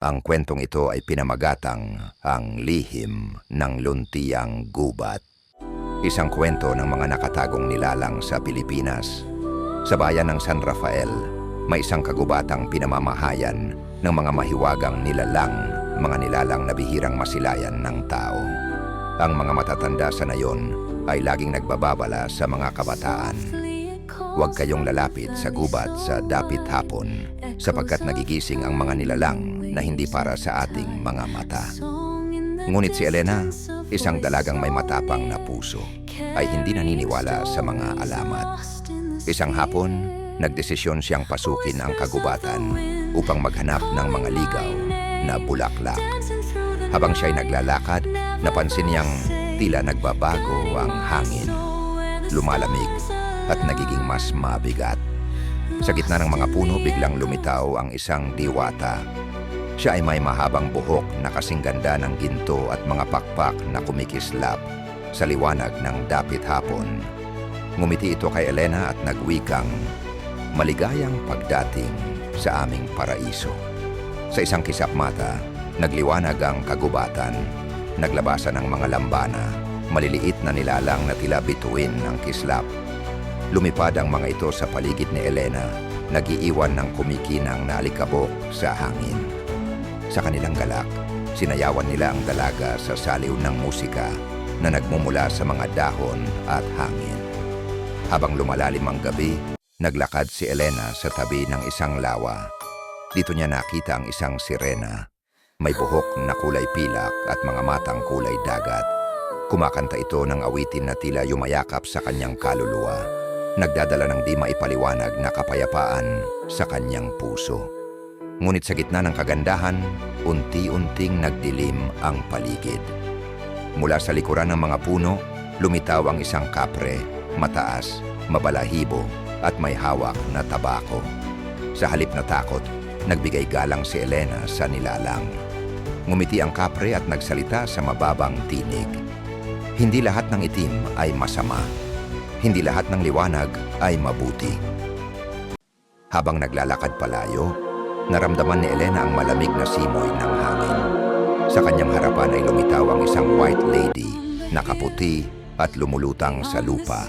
Ang kwentong ito ay pinamagatang ang lihim ng luntiang gubat. Isang kwento ng mga nakatagong nilalang sa Pilipinas. Sa bayan ng San Rafael, may isang kagubatang pinamamahayan ng mga mahiwagang nilalang, mga nilalang na bihirang masilayan ng tao. Ang mga matatanda sa nayon ay laging nagbababala sa mga kabataan. Huwag kayong lalapit sa gubat sa dapit hapon sapagkat nagigising ang mga nilalang na hindi para sa ating mga mata. Ngunit si Elena, isang dalagang may matapang na puso, ay hindi naniniwala sa mga alamat. Isang hapon, nagdesisyon siyang pasukin ang kagubatan upang maghanap ng mga ligaw na bulaklak. Habang siya'y naglalakad, napansin niyang tila nagbabago ang hangin. Lumalamig at nagiging mas mabigat. Sa gitna ng mga puno, biglang lumitaw ang isang diwata. Siya ay may mahabang buhok na kasing ganda ng ginto at mga pakpak na kumikislap sa liwanag ng dapit hapon. Ngumiti ito kay Elena at nagwikang, Maligayang pagdating sa aming paraiso. Sa isang kisap mata, nagliwanag ang kagubatan. Naglabasan ang mga lambana, maliliit na nilalang na tila bituin ng kislap. Lumipad ang mga ito sa paligid ni Elena, nagiiwan ng kumikinang na alikabok sa hangin. Sa kanilang galak, sinayawan nila ang dalaga sa saliw ng musika na nagmumula sa mga dahon at hangin. Habang lumalalim ang gabi, naglakad si Elena sa tabi ng isang lawa. Dito niya nakita ang isang sirena. May buhok na kulay pilak at mga matang kulay dagat. Kumakanta ito ng awitin na tila yumayakap sa kanyang kaluluwa. Nagdadala ng di maipaliwanag na kapayapaan sa kanyang puso. Ngunit sa gitna ng kagandahan, unti-unting nagdilim ang paligid. Mula sa likuran ng mga puno, lumitaw ang isang kapre, mataas, mabalahibo, at may hawak na tabako. Sa halip na takot, nagbigay galang si Elena sa nilalang. Ngumiti ang kapre at nagsalita sa mababang tinig. Hindi lahat ng itim ay masama. Hindi lahat ng liwanag ay mabuti. Habang naglalakad palayo, naramdaman ni Elena ang malamig na simoy ng hangin. Sa kanyang harapan ay lumitaw ang isang white lady, nakaputi at lumulutang sa lupa.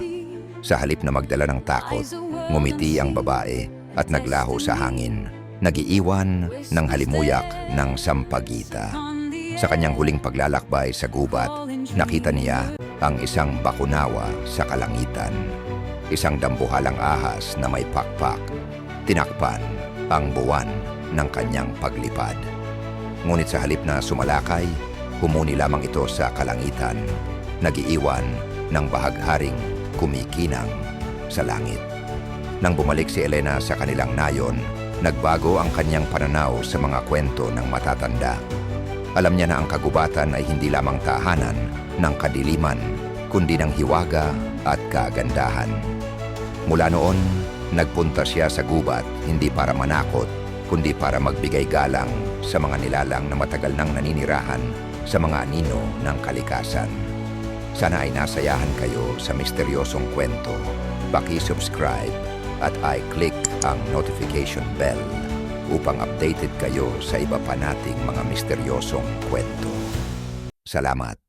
Sa halip na magdala ng takot, ngumiti ang babae at naglaho sa hangin, nagiiwan ng halimuyak ng sampagita. Sa kanyang huling paglalakbay sa gubat, nakita niya ang isang bakunawa sa kalangitan. Isang dambuhalang ahas na may pakpak. Tinakpan ang buwan ng kanyang paglipad. Ngunit sa halip na sumalakay, humuni lamang ito sa kalangitan, nagiiwan ng bahagharing kumikinang sa langit. Nang bumalik si Elena sa kanilang nayon, nagbago ang kanyang pananaw sa mga kwento ng matatanda. Alam niya na ang kagubatan ay hindi lamang tahanan ng kadiliman, kundi ng hiwaga at kagandahan. Mula noon, nagpunta siya sa gubat hindi para manakot, kundi para magbigay galang sa mga nilalang na matagal nang naninirahan sa mga anino ng kalikasan. Sana ay nasayahan kayo sa misteryosong kwento. Paki-subscribe at i-click ang notification bell upang updated kayo sa iba pa nating mga misteryosong kwento. Salamat.